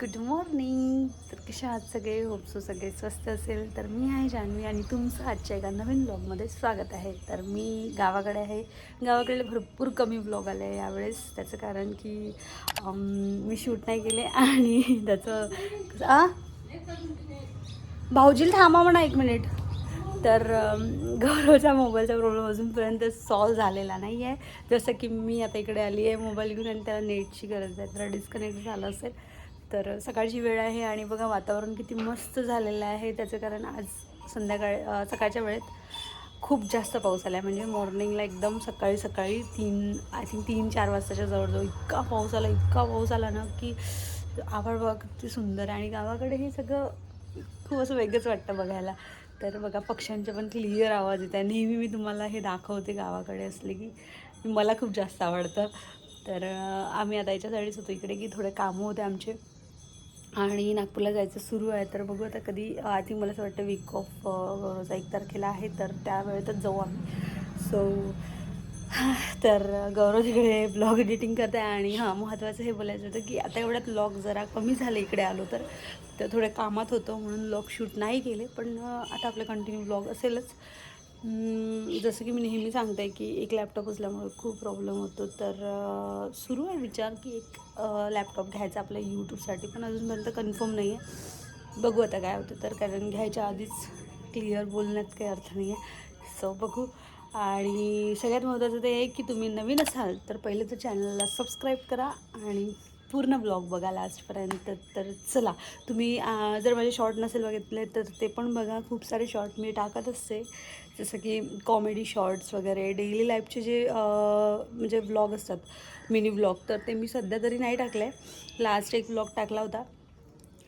Good morning तर कशा आहात सगळे? होपसो सगळे स्वस्त असेल. तर मी आहे जान्हवी आणि तुमचं आजच्या एका नवीन ब्लॉगमध्ये स्वागत आहे. तर मी गावाकडे आहे. गावाकडे भरपूर कमी ब्लॉग आले आहे यावेळेस. त्याचं कारण की मी शूट नाही केले आणि त्याचं आ? भाऊजीला थांबा म्हणा एक मिनिट तर गौरवच्या मोबाईलचा प्रॉब्लेम अजूनपर्यंत सॉल्व झालेला नाही आहे जसं की मी आता इकडे आली आहे मोबाईल घेऊन आणि त्याला नेटची गरज आहे. तर डिस्कनेक्ट झालं असेल. तर सकाळची वेळ आहे आणि बघा वातावरण किती मस्त झालेलं आहे. त्याचं कारण आज संध्याकाळ सकाळच्या वेळेत खूप जास्त पाऊस आला आहे म्हणजे मॉर्निंगला एकदम सकाळी सकाळी तीन आय थिंक तीन चार वाजताच्या जवळजवळ इतका पाऊस आला इतका पाऊस आला ना की आभाळ बघा किती सुंदर आहे. आणि गावाकडे हे सगळं खूप असं वेगळंच वाटतं बघायला. तर बघा पक्ष्यांचे पण क्लिअर आवाज येत आहे. नेहमी मी तुम्हाला हे दाखवते गावाकडे असले की मला खूप जास्त आवडतं. तर आम्ही आता याच्यासाठीच होतो इकडे की थोडे कामं होते आमचे. आणि नागपूरला जायचं सुरू आहे तर बघू आता कधी आय थिंक मला असं वाटतं वीक ऑफ एक तारखेला आहे तर त्यावेळेतच जाऊ आम्ही. सो तर गौरव तिकडे ब्लॉग एडिटिंग करते आहे आणि हां महत्त्वाचं हे बोलायचं होतं की आता एवढ्यात लॉग जरा कमी झाले इकडे आलो तर तर थोडे कामात होतं म्हणून लॉग शूट नाही केले पण आता आपलं कंटिन्यू ब्लॉग असेलच. जसं की मी नेहमी सांगते की एक लॅपटॉप असल्यामुळे खूप प्रॉब्लेम होतो. तर सुरू आहे विचार की एक लॅपटॉप घ्यायचा आपल्या यूट्यूबसाठी पण अजूनपर्यंत कन्फर्म नाही आहे बघू आता काय होतं. तर कारण घ्यायच्या आधीच क्लिअर बोलण्यात काही अर्थ नाही आहे सो बघू. आणि सगळ्यात महत्त्वाचं ते आहे की तुम्ही नवीन असाल तर पहिले तर चॅनलला सबस्क्राईब करा आणि पूर्ण ब्लॉग बघा लास्टपर्यंत. तर चला तुम्ही जर माझे शॉर्ट नसेल बघितले तर ते पण बघा. खूप सारे शॉर्ट मी टाकत असते. जसं की कॉमेडी शॉर्ट्स वगैरे डेली लाईफचे जे म्हणजे ब्लॉग असतात मिनी ब्लॉग तर ते मी सध्या तरी नाही टाकले. लास्ट एक ब्लॉग टाकला होता.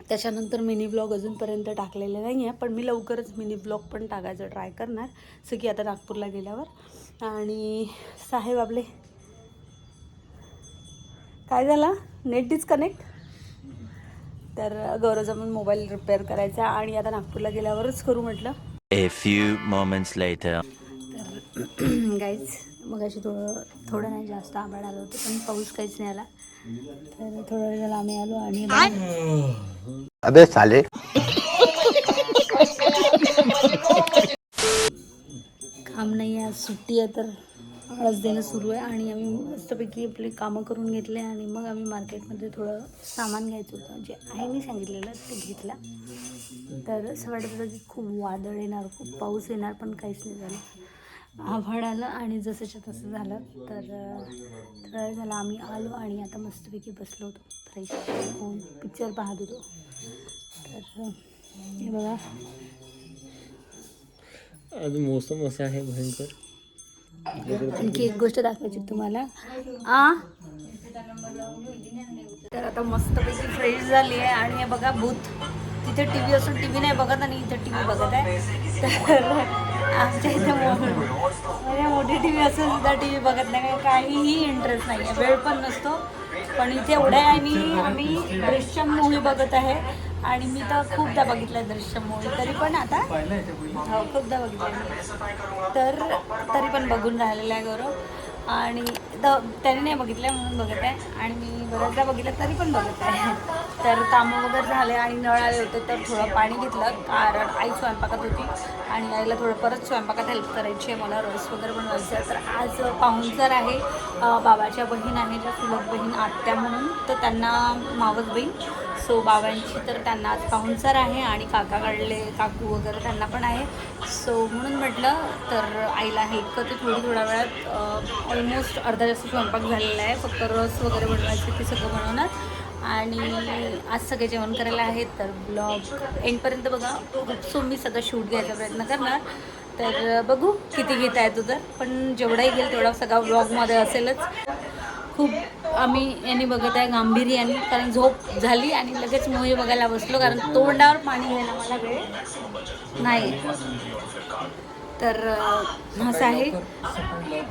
त्याच्यानंतर मिनी ब्लॉग अजूनपर्यंत टाकलेले नाही आहे पण मी लवकरच मिनी ब्लॉग पण टाकायचं ट्राय करणार. जसं की आता नागपूरला गेल्यावर. आणि साहेब आपले काय झालं? नेट डिस्कनेक्ट तर गौरवचा पण मोबाईल रिपेअर करायचा आणि आता नागपूरला गेल्यावरच करू म्हटलं. A few moments later. तर गाईच मग अशी थोडं थोडं नाही जास्त आभाळ आलं होतं पण पाऊस काहीच नाही आला. तर थोडा वेळ झाला आम्ही आलो आणि अबे साले. काम नाही आहे आज सुट्टी आहे तर आळस देणं सुरू आहे आणि आम्ही मस्तपैकी आपले कामं करून घेतले आणि मग आम्ही मार्केटमध्ये थोडं सामान घ्यायचं होतं. जे आहे मी सांगितलेलं ते घेतलं. तर असं वाटत होतं की खूप वादळ येणार खूप पाऊस येणार पण काहीच नाही झालं. आभाळ आलं आणि जसंच्या तसं झालं. तर तर थोडा झाला आम्ही आलो आणि आता मस्तपैकी बसलो होतो. फ्रेश होऊन पिक्चर पाहत होतो. तर हे बघा. आज मोसम असं आहे भयंकर. आणखी एक गोष्ट दाखवायची तुम्हाला. आ? तर आता मस्तपैकी फ्रेश झाली आहे आणि हे बघा भूत. तिथे टी व्ही असून टी व्ही नाही बघत आणि इथे टी व्ही बघत आहे. तर आमच्या इथे म्हणजे मोठी टी व्ही असून सुद्धा टी व्ही बघत नाही. काहीही इंटरेस्ट नाही आहे. वेळ पण नसतो. पण इथे एवढ्या आणि आम्ही दृश्यम मूवी बघत आहे. आणि मी तर खूपदा बघितलं दृश्यम तरी पण आता हो खूपदा बघितलं तर तरी पण बघून राहिलेलं आहे गौरव. आणि त्याने नाही बघितलं म्हणून बघत आहे. आणि मी बऱ्याचदा बघितलं तरी पण बघत आहे. तर कामं वगैरे झाले आणि नळ आले होते तर थोडं पाणी घेतलं कारण आई स्वयंपाकात होती आणि आईला थोडं परत स्वयंपाकात हेल्प करायची आहे मला रस वगैरे बनवायचं तर आज पाहुणचार आहे बाबाच्या बहीण आहे ज्या सुलभ बहीण आत्या म्हणून तर त्यांना मावस बहीण. सो बाबांची तर त्यांना आज पाहुणचार आहे आणि काकाकडले काकू वगैरे त्यांना पण आहे. सो म्हणून म्हटलं तर आईला हे करते थोडी थोड्या वेळात. ऑलमोस्ट अर्धा जास्त स्वयंपाक झालेला आहे फक्त रस वगैरे बनवायचे ते सगळं बनवणार. आणि आज सगळे जेवण करायला आहेत तर ब्लॉग एंडपर्यंत बघा. सो मी सगळं शूट घ्यायचा प्रयत्न करणार. तर बघू किती घेत आहे तर. पण जेवढाही घेईल तेवढा सगळा ब्लॉगमध्ये असेलच. खूप आम्ही यांनी बघत आहे गांभीर्याने कारण झोप झाली आणि लगेच मूवी बघायला बसलो कारण तोंडावर पाणी घ्यायला मला वेळ नाही. तर असं आहे.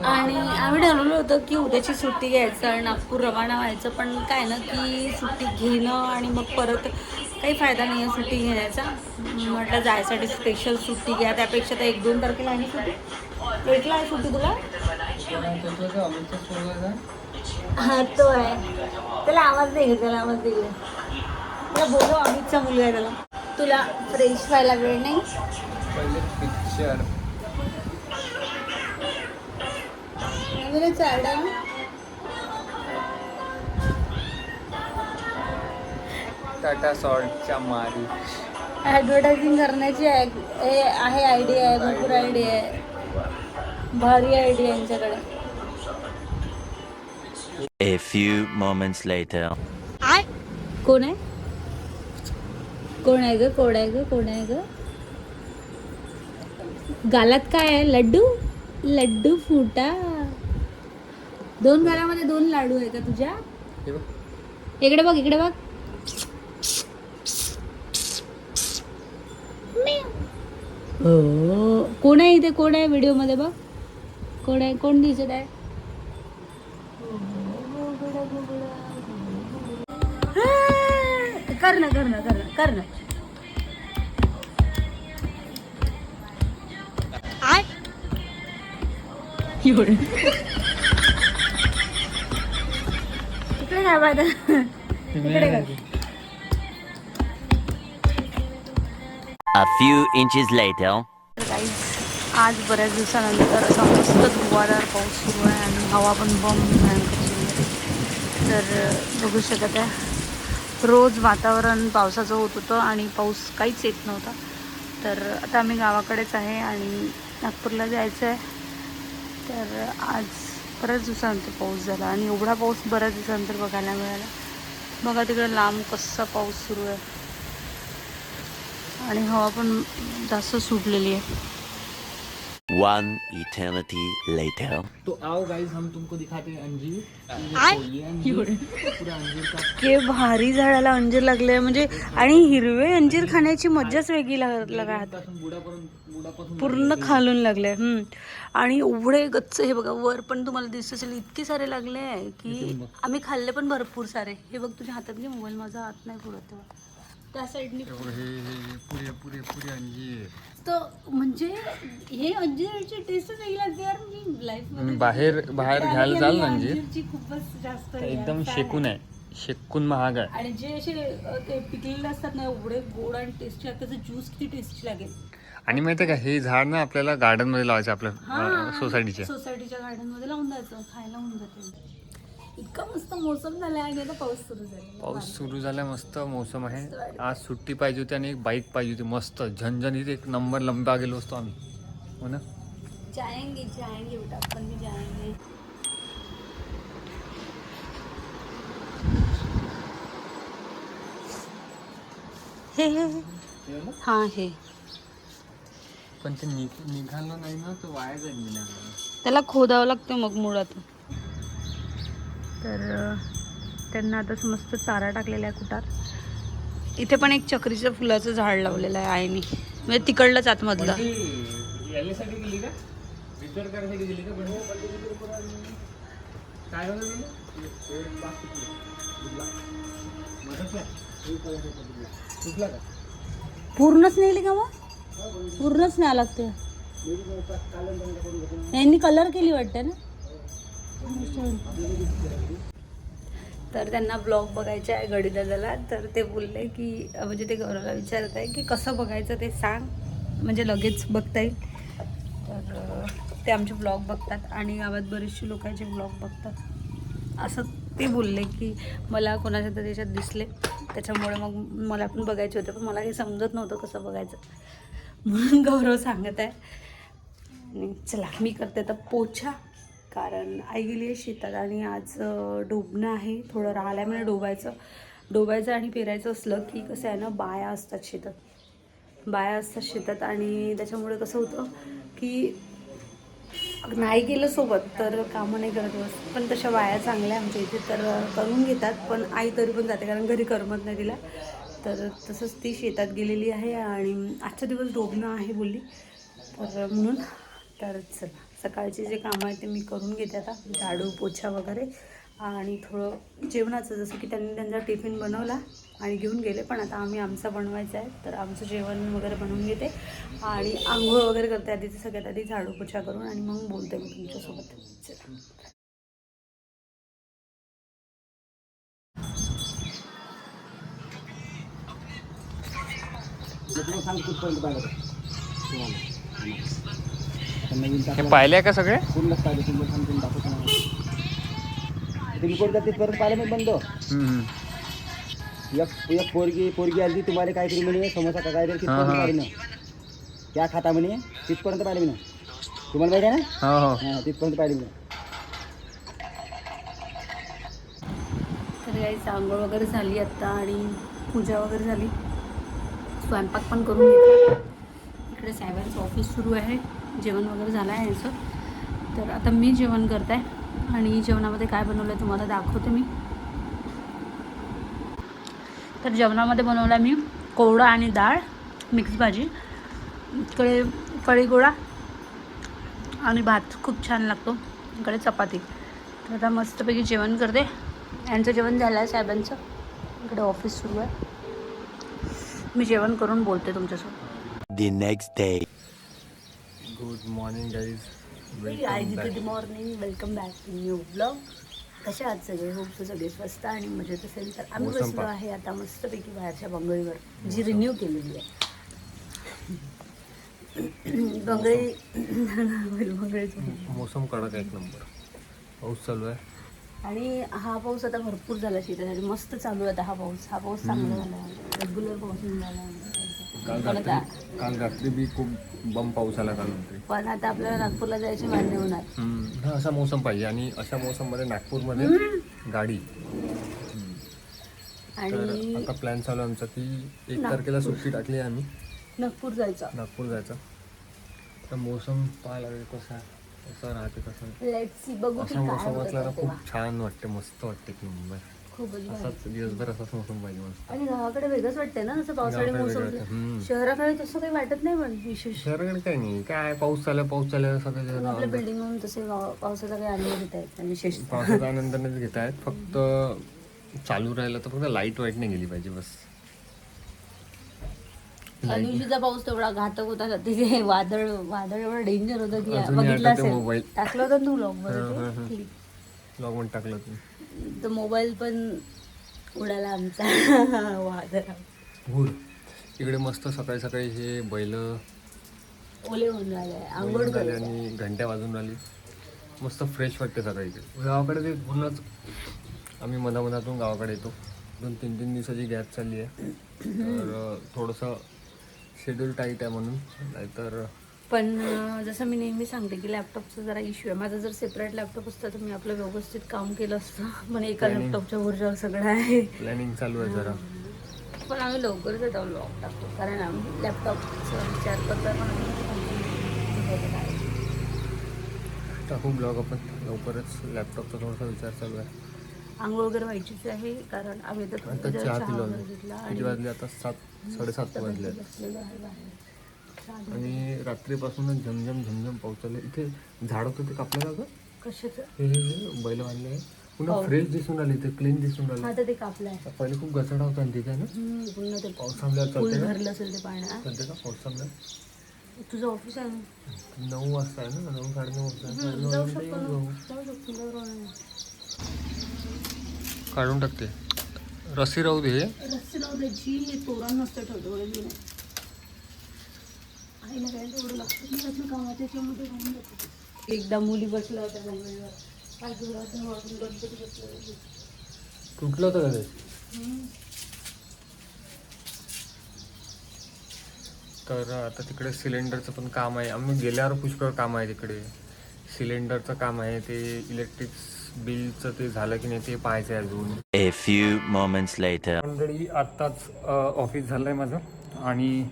आणि आम्ही ठरवलं होतं की उद्याची सुट्टी घ्यायचं आणि नागपूर रवाना व्हायचं पण काय ना की सुट्टी घेणं आणि मग परत काही फायदा नाही आहे सुट्टी घेण्याचा. म्हटलं जायसाठी स्पेशल सुट्टी घ्या. त्यापेक्षा तर एक दोन तारखेला आहे सुट्टी. एकला आहे सुट्टी तुला? हा तो आहे. त्याला आवाज दे त्याला आवाज दे गं. मला बोलव अमितचा मुलगा आहे त्याला. तुला फ्रेश व्हायला वेळ नाही? पिक्चर वगैरे चालणार टाटा सॉल्टच्या मारी. ॲडव्हर्टायझिंग करण्याची आहे हे आहे आयडिया आहे भरपूर आयडिया आहे. भारी आयडिया आहे यांच्याकडे. A few moments later. कोण आहे? कोण आहे ग? कोण आहे ग? कोण आहे ग? गालात काय आहे? लड्डू? लड्डू फुटा. दोन गालामध्ये दोन लाडू आहे का तुझ्या? हे बघ. इकडे बघ इकडे बघ. हो. कोण आहे इथे? कोण आहे व्हिडिओमध्ये बघ? कोण आहे? कोण दिसत आहे? हा, कर ना कर ना कर ना कर ना. एवढं. इकडे काय पाहता इकडे कर. A few inches later. आज बऱ्याच दिवसानंतर असा मस्त धुवाधार पाऊस सुरू आहे आणि हवा पण बम भयंकर तर बघू शकत आहे. रोज वातावरण पावसाचं होत होतं आणि पाऊस काहीच येत नव्हता. तर आता आम्ही गावाकडेच आहे आणि नागपूरला जायचं आहे. तर आज बऱ्याच दिवसानंतर पाऊस झाला आणि एवढा पाऊस बऱ्याच दिवसानंतर बघायला मिळाला. बघा तिकडे लांब कसा पाऊस सुरू आहे. आणि हवा पण जास्त सुटलेली आहे. One eternity later. तो आओ गाइस हम तुमको दिखाते हैं अंजीर। ये अंजीर पूरा अंजीर का के भारी झाडाला अंजीर लागले म्हणजे आणि हिरवे अंजीर खाण्याची मज्जाच वेगळी बुडापासून पूर्ण खालून लागले हम्म. आणि एवढे गच्च हे बघा वर पण तुम्हाला दिसत असेल इतके सारे लागले आहे की आम्ही खाल्ले पण भरपूर सारे. हे बघ तुझ्या हातात घे मोबाईल माझा हात नाही पुरत तेव्हा. त्या साईडनी पुरे पुरे पुरे अंजीर. तर म्हणजे हे अंजीरची टेस्टच लागते यार मी लाईफ बाहेर बाहेर घ्यायला जाल ना अंजीर अंजीरची खूपच जास्त एकदम शेकून आहे. शेकून महाग आहे आणि जे असे ते पिकलेले असतात ना एवढे गोड आणि टेस्टी त्याचं ज्यूस किती टेस्टी लागेल आणि माहितीये का हे झाड ना आपल्याला गार्डनमध्ये लावायचं आपल्या. सोसायटीच्या सोसायटीच्या गार्डनमध्ये लावून द्यायचं खायला होऊन जाते इतका मस्त मोसम झाला आणि आता पाऊस सुरू झाला पाऊस सुरू झाला मस्त मोसम आहे. आज सुट्टी पाहिजे होती आणि एक बाईक पाहिजे होती मस्त. झणझणीत एक नंबर लंबा गेलो असतो आम्ही. हो ना? जाएंगे जाएंगे बेटा अपन भी जाएंगे हे हे. हे. हा पण ते निघ- निघालं नाही ना तर वाया जाईल त्याला खोदावं लागतं मग मुळात. तर त्यांना आता मस्त चारा टाकलेला आहे कुटार इथे पण एक चक्रीच्या फुलाचं झाड लावलेलं आहे आईनी. म्हणजे तिकडलंच आतमधलं. तुटला का? पूर्णच नेली का मग? पूर्णच न्यावं लागते यांनी कलर केली वाटते ना? तर त्यांना ब्लॉग बघायचे आहे गडीदादाला. तर ते बोलले की म्हणजे ते गौरवला विचारत आहे की कसं बघायचं ते सांग. म्हणजे लगेच बघता येईल. तर ते आमचे ब्लॉग बघतात आणि गावात बरेचसे लोकांचे ब्लॉग बघतात. असं ते बोलले की मला कोणाच्या तरी याच्यात दिसले. त्याच्यामुळे मग मला पण बघायचे होते पण मला हे समजत नव्हतं कसं बघायचं. म्हणून गौरव सांगत आहे. आणि चला मी करते तर पोछा. कारण आई गेली आहे शेतात आणि आज डोबणं आहे. थोडं राहिलं आहे म्हणजे डोबायचं. डोबायचं आणि पेरायचं असलं की कसं आहे ना बाया असतात शेतात. बाया असतात शेतात आणि त्याच्यामुळे कसं होतं की नाही गेलं सोबत तर कामं नाही करत बस. पण तशा बाया चांगल्या आमच्या इथे तर करून घेतात. पण आई तरी पण जाते कारण घरी करमत नाही तिला. तर तसंच ती शेतात गेलेली आहे आणि आजचा दिवस डोबणं आहे बोलली. तर म्हणून तर चला. सकाळचे जे कामं आहेत ते मी करून घेते आता. झाडू पोछा वगैरे. आणि थोडं जेवणाचं जसं की त्यांनी त्यांचा टिफिन बनवला आणि घेऊन गेले. पण आता आम्ही आमचा बनवायचा आहे तर आमचं जेवण वगैरे बनवून घेते. आणि आंघोळ वगैरे करते आधी ते सगळ्यात आधी झाडू पोछा करून आणि मग बोलते मी तुमच्यासोबत. चला. तुम्हाला सांग हे पाहिले का सगळे? पूर्णच पाहिलं तुम्हाला सांगतो दाखवतो ना. तुम्ही कोणत्या तिथपर्यंत पाहिलं मी बंद. एक एक पोरगी पोरगी आली तुम्हाला काहीतरी म्हणे समोसा का. पाहिलं ना त्या खाता म्हणे तिथपर्यंत पाहिलं मी ना तुम्हाला माहिती आहे ना? हो हो. तिथपर्यंत पाहिलं मी तर काही आंघोळ वगैरे झाली आत्ता आणि पूजा वगैरे झाली. स्वयंपाक पण करून घेतला. इकडे साहेबांचं ऑफिस सुरू आहे. जेवण वगैरे झालं आहे यांचं. तर आता मी जेवण करत आहे आणि जेवणामध्ये काय बनवलं आहे तुम्हाला दाखवते मी. तर जेवणामध्ये बनवलं आहे मी कोवडा आणि डाळ मिक्स भाजी इकडे कळी गोळा आणि भात. खूप छान लागतो. इकडे चपाती. तर आता मस्तपैकी जेवण करते. यांचं जेवण झालं आहे साहेबांचं. इकडे ऑफिस सुरू आहे. मी जेवण करून बोलते तुमच्यासोबत. The next day. Good morning guys I good morning welcome back to new blog कशा आहात सगळे? होप सगळे स्वस्त आणि मजेत असेल. तर आम्ही बसलो. आहे आता मस्तपैकी बाहेरच्या बंगळीवर जी रिन्यू केलेली आहे. बंगळी बंगळीच मोसम कडक एक नंबर. पाऊस चालू आहे. आणि हा पाऊस आता भरपूर झाला शेतासाठी. मस्त चालू आहे आता हा पाऊस. हा पाऊस चांगला झाला. रेग्युलर पाऊस झाला काल पण आता रात्री काल रात्री बी खूप बम पाऊस आला काल रात्री. पण आता आपल्याला नागपूरला जायचे मान्य होणार. हम्म, हा असा मोसम पाहिजे आणि अशा मोसममध्ये नागपूरमध्ये गाडी. तर आणि आता प्लॅन चालू आहे आमचा की एक तारखेला सुट्टी टाकली आहे आम्ही. नागपूर जायचं. नागपूर जायचा. तर मोसम पाहायला लागेल कसा कसा राहते कसं लेट सी बघू की असा काय मोसम होतं असला तेव्हा. खूप छान वाटते मस्त वाटते की मुंबई. खूपच. असाच दिवसभर असाच मोसम पाहिजे मस्त आणि गावाकडे वेगळंच वाटते ना असं पावसाळी गावाकडे मोसम वेगळं वाटतं, हम्म. शहराकडे तसं काही वाटत नाही पण विशेष. शहराकडे काही नाही. काय पाऊस चालला पाऊस चालला आपल्या सगळे बिल्डिंग म्हणून तसे गाव- पावसाचा काही अनुभव घेता येत नाही विशेष? पावसाचा आनंद नाही घेत आहेत. फक्त चालू राहिलं तर फक्त लाइट वाईट नाही गेली पाहिजे बस. त्या दिवशीचा पाऊस तेवढा घातक होता ना तिथे वादळ वादळ एवढं डेंजर होतं की अजूनही बघितलं आठवते असेल. मोबाईल. टाकलं होतं ना तू ब्लॉग हा. मध्ये लॉगमध्ये टाकलं तुम्ही तर मोबाईल पण उडाला आमचा. वादळ. भूर इकडे मस्त सकाळी सकाळी हे बैल ओले होऊन राहिले. आंघोळ झाले आणि घंट्या वाजून राहिली. मस्त फ्रेश वाटते सकाळी इकडे गावाकडे ते पूर्णच आम्ही मधामधातून गावाकडे येतो. दोन तीन तीन दिवसाची गॅप चालली आहे. तर थोडंसं शेड्यूल टाईट आहे म्हणून. नाहीतर पण जसं मी नेहमी सांगते की लॅपटॉपचा जरा इश्यू आहे. माझा जर सेपरेट लॅपटॉप असतं तर मी आपलं व्यवस्थित काम केलं असतं. पण एका Planning. लॅपटॉपच्या ऊर्जावर सगळं आहे. प्लॅनिंग चालू आहे जरा. पण आम्ही लवकरच येतो लॉक टाकतो कारण आम्ही लॅपटॉपचा विचार करता पण आम्ही टाकू ब्लॉग आपण. लवकरच लॅपटॉपचा थोडासा विचार चालू आहे. आंघोळ वगैरे व्हायचीच आहे कारण आम्ही आता चहा पिलो किती आणि वाजले आता? सात साडेसात वाजले. आणि रात्रीपासूनच झमझम झमझम पाऊस चालू आहे. इथे झाड होतं ते कापलं का? कशाचं? हे बैल बांधले आहे. पुन्हा हो. फ्रेश दिसून राहिले ते क्लीन दिसून तर ते कापलं आहे. पहिले खूप घसडा होता आणि तिथे ना? पुन्हा ते पाऊस थांबल्यावर चालते भरलं असेल ते पाण्यात चालते का? पाऊस थांबल्या तुझं ऑफिस आहे ना? नऊ वाजता आहे ना? नऊ वाजता. साडेनऊ जाऊ वाजता शकतो जाऊ. शकतो. काढून टाकते. रस्सी राहू दे. रस्ते राहू द्यायची हे तोरण नसतं ठेवतो मी नाही आईला काय तेवढं लक्षात नाही राहत ना कामात त्याच्यामध्ये राहून जातं. एकदा मुली बसल्या होत्या काय गणपती बसले. तुटलं होतं का. तर आता तिकडे सिलेंडरचं पण काम आहे आम्ही गेल्यावर पुष्कळ काम आहे तिकडे सिलेंडरचं काम आहे ते इलेक्ट्रिक बिलचं ते झालं की नाही ते पाहायचं आहे अजून A few moments later. मंडळी आत्ताच ऑफिस झालं आहे माझं आणि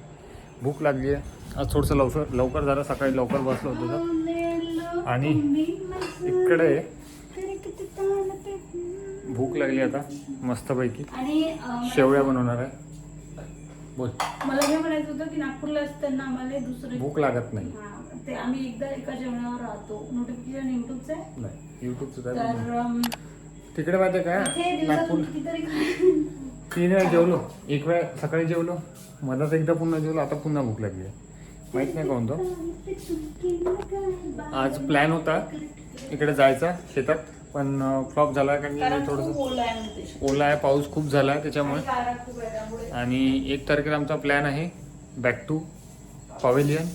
भूक लागली आहे. आज थोडंसं लवकर लवकर झालं सकाळी लवकर बसलो होतो तर. आणि इकडे भूक लागली आता मस्तपैकी. शेवया बनवणार आहे. बोल. मला हे म्हणायचं होतं की नागपूरला असताना आम्हाला दुसरं भूक लागत नाही. हा, ते आम्ही एकदा एका जेवणावर राहतो. नोटिफिकेशन युट्यूबचं आहे. नाही तर काय अं, तिकडे माहिती आहे इथे का नागपूर तीन वेळा जेवलो. एक वेळा सकाळी जेवलो. मधात एकदा पुन्हा जेवलो. आता पुन्हा भूक लागली आहे. माहीत नाही कोणतं आज प्लॅन होता इकडे जायचा शेतात. पण फ्लॉप झाला कारण की थोडंसं ओला आहे पाऊस खूप झाला आहे त्याच्यामुळे आणि एक तारखेला आमचा प्लॅन आहे बॅक टू पवेलियन